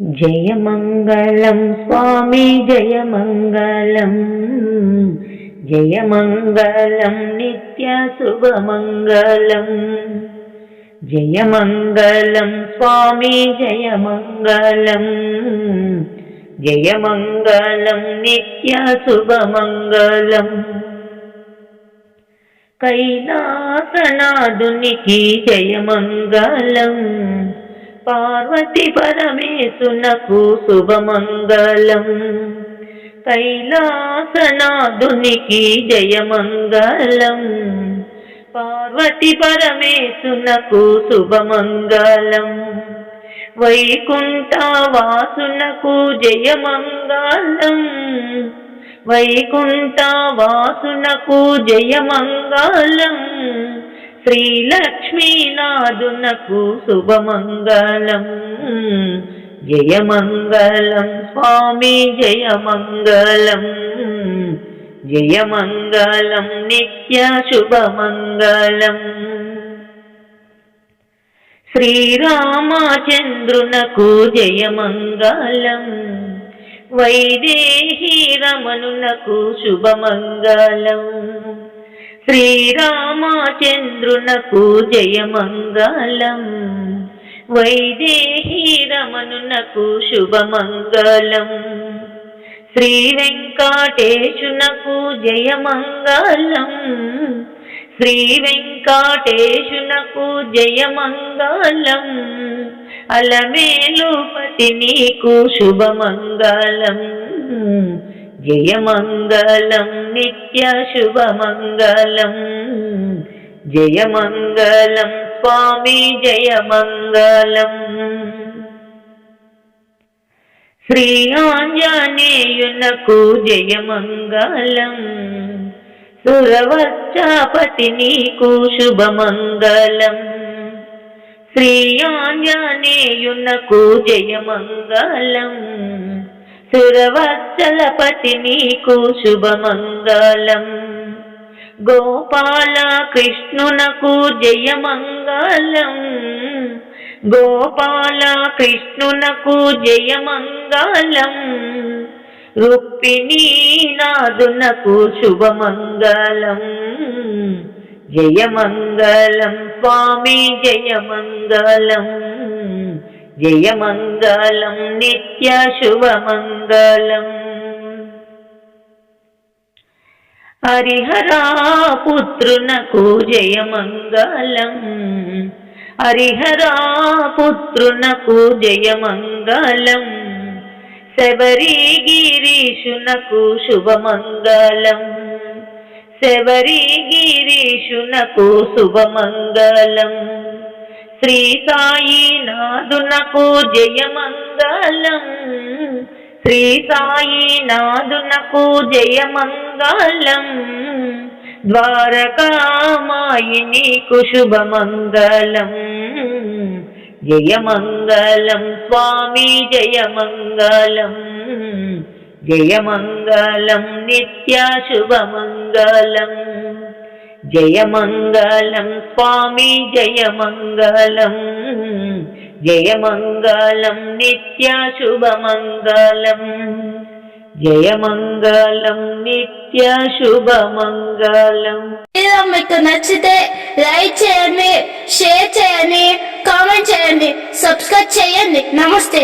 జయమంగళం స్వామి జయమంగళం జయమంగళం నిత్య శుభమంగళం జయమంగళం స్వామి జయమంగళం జయమంగళం నిత్య శుభమంగళం. కైలాసనాదునికి జయమంగళం. పార్వతి పరమేశునకు శుభమంగళం. కైలాసనాథునికి జయమంగళం. పార్వతి పరమేశునకు శుభమంగళం. వైకుంఠవాసునకు జయమంగళం. వైకుంఠవాసునకు జయమంగళం. శ్రీలక్ష్మీనాథునకు శుభమంగళం. జయమంగళం స్వామి జయమంగళం. జయమంగళం నిత్య శుభమంగళం. శ్రీరామచంద్రునకు జయమంగళం. వైదేహి రమణునకు శుభమంగళం. శ్రీరామచంద్రునకు జయమంగళం. వైదేహీ రమణునకు శుభమంగళం. శ్రీ వెంకటేశునకు జయమంగళం. శ్రీ వెంకటేశునకు జయమంగళం. అలమేలుపతి నీకు శుభమంగళం. జయమంగళం నిత్య శుభమంగళం. జయమంగళం స్వామి జయమంగళం. శ్రీ ఆంజనేయునకు జయమంగళం. సురవచ్చాపతి నీకు శుభమంగళం. శ్రీ ఆంజనేయునకు జయమంగళం. సురవత్సలపతి నీకు శుభమంగళం. గోపాల కృష్ణునకు జయమంగళం. గోపాల కృష్ణునకు జయమంగళం. రుక్మిణీ నాదునకు శుభమంగళం. జయమంగళం స్వామి జయమంగళం. జయమంగళం నిత్య శుభమంగళం హరిహరా పుత్రునకు జయమంగళం హరిహరా పుత్రునకు జయమంగళం శబరి గిరీషునకు శుభమంగళం శబరి గిరీషునకు శుభమంగళం శ్రీ సాయినాథునకు జయమంగళం. శ్రీ సాయినాథునకు జయమంగళం. ద్వారకామాయినీకు శుభమంగళం. జయమంగళం స్వామి జయమంగళం. జయమంగళం నిత్య శుభమంగళం. జయమంగళం స్వామి జయమంగళం జయమంగళం నిత్య శుభమంగళం జయమంగళం నిత్య శుభమంగళం. మీకు నచ్చితే లైక్ చేయండి షేర్ చేయండి కామెంట్ చేయండి సబ్స్క్రైబ్ చేయండి. నమస్తే.